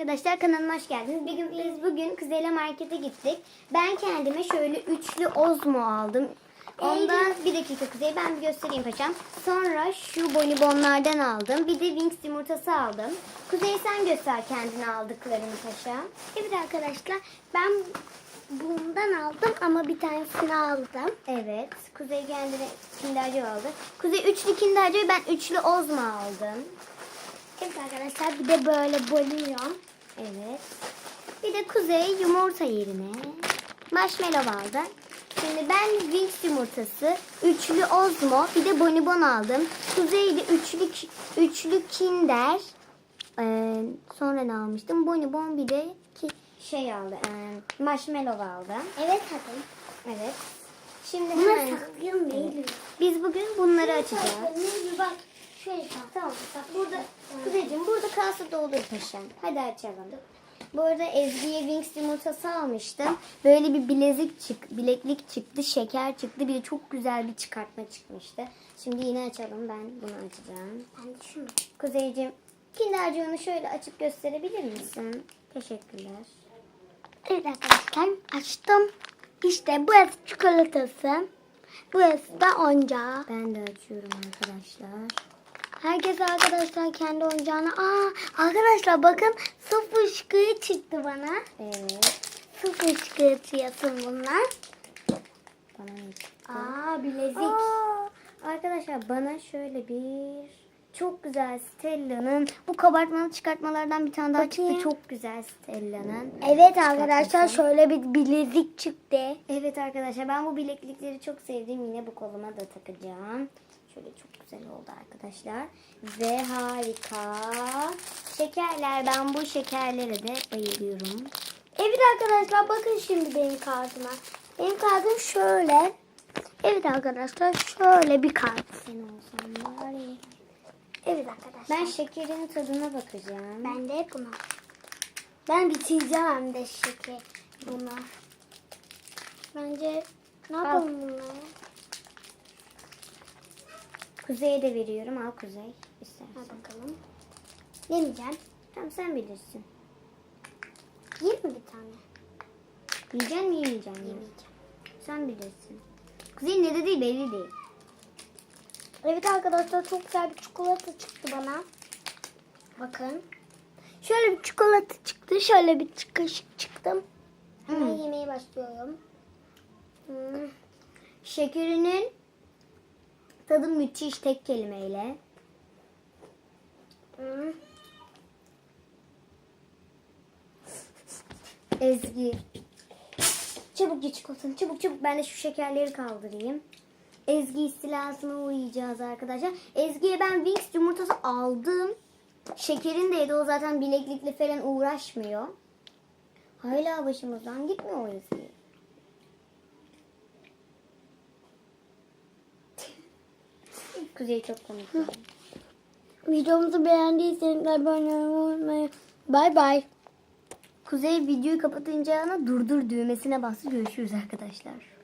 Arkadaşlar kanalıma hoş geldiniz. Bugün biz bugün Kuzey'le markete gittik. Ben kendime şöyle üçlü Ozmo aldım. Ondan bir dakika Kuzey ben bir göstereyim paşam. Sonra şu bonibonlardan aldım. Bir de Wings yumurtası aldım. Kuzey sen göster kendine aldıklarını paşam. Evet arkadaşlar ben bundan aldım ama bir tanesini aldım. Evet. Kuzey kendine Kinder Joy aldı. Kuzey üçlü Kinder Joy ben üçlü Ozmo aldım. Evet arkadaşlar bir de böyle bölüyorum. Evet. Bir de Kuzey yumurta yerine marshmallow aldı. Şimdi ben Wings yumurtası, üçlü Ozmo, bir de Bonibon aldım. Kuzey de üçlü, üçlü Kinder. Ee, sonra ne almıştım? Bonibon bir de ki, şey aldı. ee, marshmallow aldı. Evet tadım. Evet. Şimdi Bunları hemen saklayalım değil. biz bugün bunları açacağız. Bak şöyle bak. Tamam. Bak burada Kuzeyciğim burada kalsa da olur paşam. Hadi açalım. Bu arada Ezgi'ye Wings yumurtası almıştım. Böyle bir bilezik çık, bileklik çıktı, şeker çıktı. Bir de çok güzel bir çıkartma çıkmıştı. Şimdi yine açalım. Ben bunu açacağım. Ben de şunu. Kuzeyciğim, Kinderciğini şöyle açıp gösterebilir misin? Teşekkürler. Evet arkadaşlar açtım. İşte burası çikolatası. Burası da oyuncağı. Ben de açıyorum arkadaşlar. Herkes arkadaşlar kendi oyuncağını. Aa arkadaşlar bakın su fışkırı çıktı bana. Evet. Su fışkırtıyorsun bunlar. Bana ne çıktı? Aa bilezik. Aa, arkadaşlar bana şöyle bir çok güzel Stella'nın bu kabartmalı çıkartmalardan bir tane daha Bakayım. çıktı. Çok güzel Stella'nın. Evet arkadaşlar şöyle bir bilezik çıktı. Evet arkadaşlar ben bu bileklikleri çok sevdim. Yine bu koluma da takacağım. Şöyle çok güzel oldu arkadaşlar. Ve harika. Şekerler. Ben bu şekerlere de bayılıyorum. Evet arkadaşlar bakın şimdi benim kartıma. Benim kartım şöyle. Evet arkadaşlar şöyle bir kart. Sen olsan ya. Evet arkadaşlar. Ben şekerin tadına bakacağım. Ben de buna. Ben bitireceğim hem de şeker bunu. Bence ne yapalım bunları? Kuzey'e de veriyorum. Al Kuzey. İstersen. bakalım. Yemeyeceğim. Tamam sen bilirsin. Yiyeyim mi bir tane? Yiyeceksin mi yemeyeceksin? Yemeyeceğim. Sen bilirsin. Kuzey ne dediği belli değil. Evet arkadaşlar çok güzel bir çikolata çıktı bana. Bakın. Şöyle bir çikolata çıktı. Şöyle bir kaşık çıktım. Hemen Hmm. yemeye başlıyorum. Hmm. Şekerinin tadı müthiş tek kelimeyle. Ezgi. Çabuk ye çikolatanı. Çabuk çabuk. Ben de şu şekerleri kaldırayım. Ezgi istilasına uyuyacağız arkadaşlar. Ezgi'ye ben Wings yumurtası aldım. Şekerin de yedi. O zaten bileklikle falan uğraşmıyor. Hala başımızdan gitmiyor o Ezgi. Kuzey çok komik. Videomuzu beğendiyseniz abone olmayı unutmayın. Bay bay. Kuzey videoyu kapatınca durdur düğmesine bastı. Görüşürüz arkadaşlar.